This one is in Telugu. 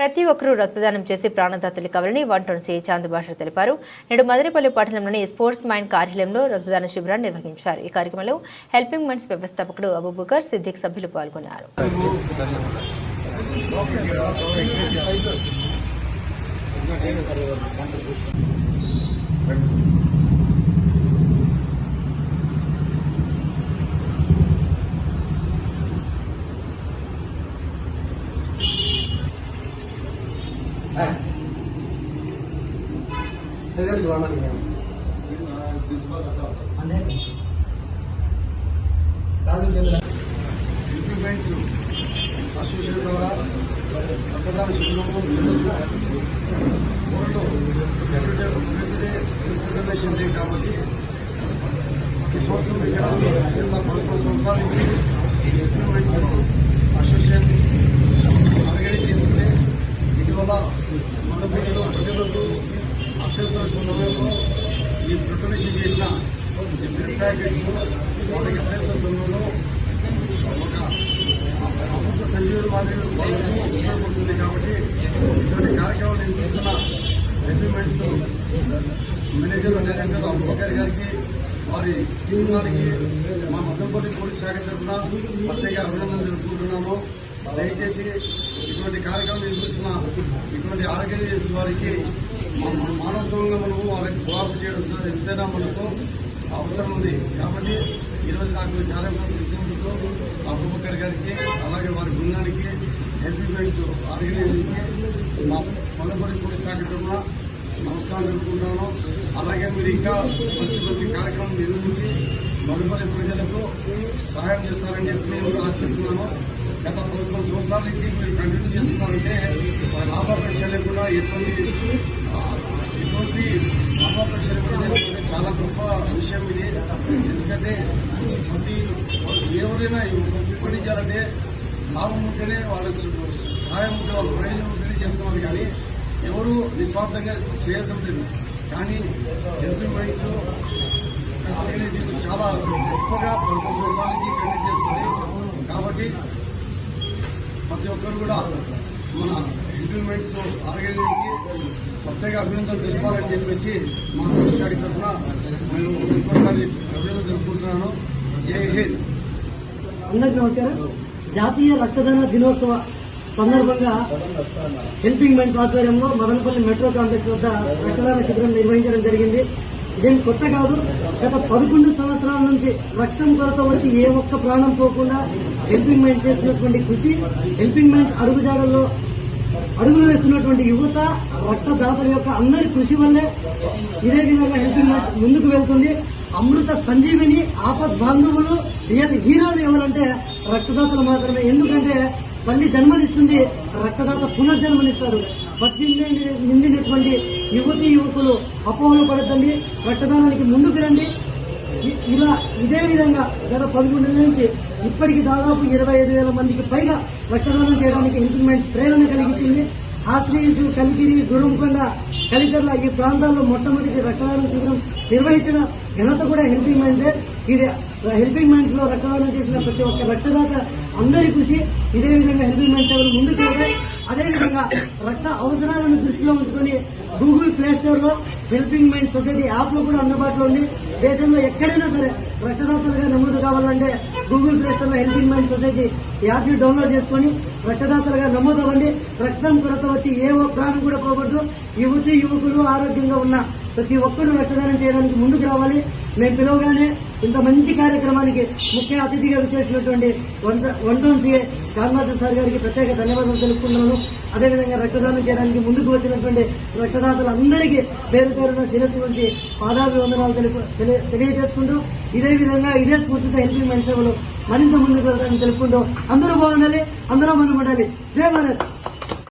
ప్రతి ఒక్కరూ రక్తదానం చేసి ప్రాణదాతలు కావాలని వన్ టౌన్ సీ చాంద్ భాష తెలిపారు. నేడు మదనపల్లి పట్టణంలోని స్పోర్ట్స్ మైండ్ కార్యాలయంలో రక్తదాన శిబిరాన్ని నిర్వహించారు. ఈ కార్యక్రమంలో హెల్పింగ్ మైండ్స్ వ్యవస్థాపకుడు అబూబకర్ సిద్దిక్ సభ్యులు పాల్గొన్నారు. ఎక్విప్మెంట్స్ అసోసియేషన్ ద్వారా రక్తదాన శిబిరంలో ఊళ్ళో రిప్రజెంటేషన్ డే కాబట్టి ఈ సంవత్సరం ఇక్కడ పదకొండు సంవత్సరాల నుంచి ఎక్విప్మెంట్స్ అసోసియేషన్ ఆర్గనైజ్ చేస్తుంది ఇటీవల మన పిల్లలు ప్రజలకు అత్యవసర సమయంలో ఈ ప్రిపరేషన్ చేసిన ఈ బ్లడ్ ప్యాకెట్ వాళ్ళకి అత్యవసర ఒక అమృత సంజీవుల మాదిరి వాళ్ళకు ఉపయోగపడుతుంది కాబట్టి ఇటువంటి కార్యక్రమాలు నేను చూసిన అగ్రిమెంట్స్ మేనేజర్ డైరెక్టర్ అబుబకర్ గారికి వారి బృందానికి మా మద్దపల్లి పోలీస్ శాఖ తరఫున ప్రత్యేక తెలుపుకుంటున్నాము దయచేసి ఇటువంటి కార్యక్రమం నిర్వహిస్తున్న ఇటువంటి ఆర్గనైజేషన్ వారికి మానవత్వంగా మనము వాళ్ళకి కోఆపరేట్ చేయడం సార్ ఎంతైనా మనకు అవసరం ఉంది. కాబట్టి ఈరోజు నాకు ఈ కార్యక్రమం ఇచ్చినందుకు అబూబకర్ గారికి అలాగే వారి బృందానికి ఎంపీమెంట్స్ ఆర్గనైజేషన్కి మా పొలపడి పోలీస్ శాఖ తరఫున నమస్కారం తెలుపుకుంటాను అలాగే మీరు ఇంకా మంచి మంచి కార్యక్రమం నిర్వహించి మధుపల్లి ప్రజలకు సహాయం చేస్తారని చెప్పి నేను కూడా ఆశిస్తున్నాను. గత పదకొండు సంవత్సరాల నుంచి మీరు కంటిన్యూ చేస్తున్నారంటే లాభాపేక్ష లేకుండా ఎటువంటి ఎటువంటి లాభాపేక్ష లేకుండా చాలా గొప్ప విషయం ఇది. ఎందుకంటే ప్రతి ఎవరైనా పని చేయాలంటే లాభం ఉంటేనే వాళ్ళ సహాయం ఉంటే వాళ్ళ ప్రయోజనం ఉంటేనే చేస్తున్నారు కానీ ఎవరు నిస్వార్థంగా చేయడం లేదు. కానీ ఎంపీ వయసు ఆర్గనైజేషన్ చాలా గొప్పగా పదకొండు కండక్ట్ చేస్తుంది కాబట్టి ప్రతి ఒక్కరు కూడా మన ఇంప్లిమెంట్స్ ఆర్గనైజేషన్కి ప్రత్యేక అభినందనలు తెలపాలని చెప్పేసి మా పోలీస్ శాఖ తరఫున నేను ఇంకోసారి అభినందనలు తెలుపుకుంటున్నాను జై హింద్ అందరికీ నమస్కారం. జాతీయ రక్తదాన దినోత్సవ సందర్భంగా హెల్పింగ్ మెన్స్ ఆధ్వర్యంలో మదనపల్లి మెట్రో కాంప్లెక్స్ వద్ద రక్తదాన శిబిరం నిర్వహించడం జరిగింది. ఇదేం కొత్త కాదు గత పదకొండు సంవత్సరాల నుంచి రక్తం కొరత వచ్చి ఏ ఒక్క ప్రాణం పోకుండా హెల్పింగ్ మైండ్ చేసినటువంటి కృషి హెల్పింగ్ మైండ్స్ అడుగుజాడల్లో అడుగులు వేస్తున్నటువంటి యువత రక్తదాతల యొక్క అందరి కృషి వల్లే ఇదే విధంగా హెల్పింగ్ మైండ్స్ ముందుకు వెళ్తుంది. అమృత సంజీవిని ఆపద్ బాంధవులు రియల్ హీరోలు ఎవరంటే రక్తదాతలు మాత్రమే. ఎందుకంటే తల్లి జన్మనిస్తుంది రక్తదాత పునర్జన్మనిస్తాడు పద్దెనిమిది నిండినటువంటి యువతి యువకులు అపోహలు పడద్దండి. రక్తదానానికి ముందుకు రండి. ఇలా ఇదే విధంగా గత పదకొండు నెలల నుంచి ఇప్పటికి దాదాపు ఇరవై ఐదు వేల మందికి పైగా రక్తదానం చేయడానికి ఇంప్లిమెంట్స్ ప్రేరణ కలిగించింది. ఆశ్రయసు కలిగిరి గురుంకొండ కలిచర్ల ఈ ప్రాంతాల్లో మొట్టమొదటి రక్తదానం శిబిరం నిర్వహించిన ఘనత కూడా హెల్పింగ్ మైండ్స్ ఇది హెల్పింగ్ మైండ్స్లో రక్తదానం చేసిన ప్రతి ఒక్క రక్తదాత అందరి కృషి. ఇదే విధంగా హెల్పింగ్ మైండ్స్ సేవలు ముందుకు వెళ్తాయి అదేవిధంగా రక్త అవసరాలను దృష్టిలో ఉంచుకొని గూగుల్ ప్లే స్టోర్లో హెల్పింగ్ మైండ్ సొసైటీ యాప్లో కూడా అందుబాటులో ఉంది. దేశంలో ఎక్కడైనా సరే రక్తదాతలుగా నమోదు కావాలంటే గూగుల్ ప్లే స్టోర్లో హెల్పింగ్ మైండ్ సొసైటీ యాప్ని డౌన్లోడ్ చేసుకొని రక్తదాతలుగా నమోదు అవ్వండి. రక్తం కొరత వచ్చి ఏ ప్రాణం కూడా పోకూడదు. యువతి యువకులు ఆరోగ్యంగా ఉన్న ప్రతి ఒక్కరూ రక్తదానం చేయడానికి ముందుకు రావాలి. మేము పిలవగానే ఇంత మంచి కార్యక్రమానికి ముఖ్య అతిథిగా విచ్చేసినటువంటి వన్ సీఏ చాన్మాస సార్ గారికి ప్రత్యేక ధన్యవాదాలు తెలుపుకుంటున్నాను. అదేవిధంగా రక్తదానం చేయడానికి ముందుకు వచ్చినటువంటి రక్తదాతలందరికీ పేరు పేరున శిరస్సు నుంచి పాదాభివందనాలు తెలుపు తెలియ- తెలియజేసుకుంటూ ఇదే విధంగా ఇదే స్ఫూర్తితో హెల్పింగ్ మెన్ సేవలు మరింత ముందుకు వెళ్తామని తెలుపుకుంటూ అందరూ బాగుండాలి అందరూ మనం ఉండాలి జయ భారత్!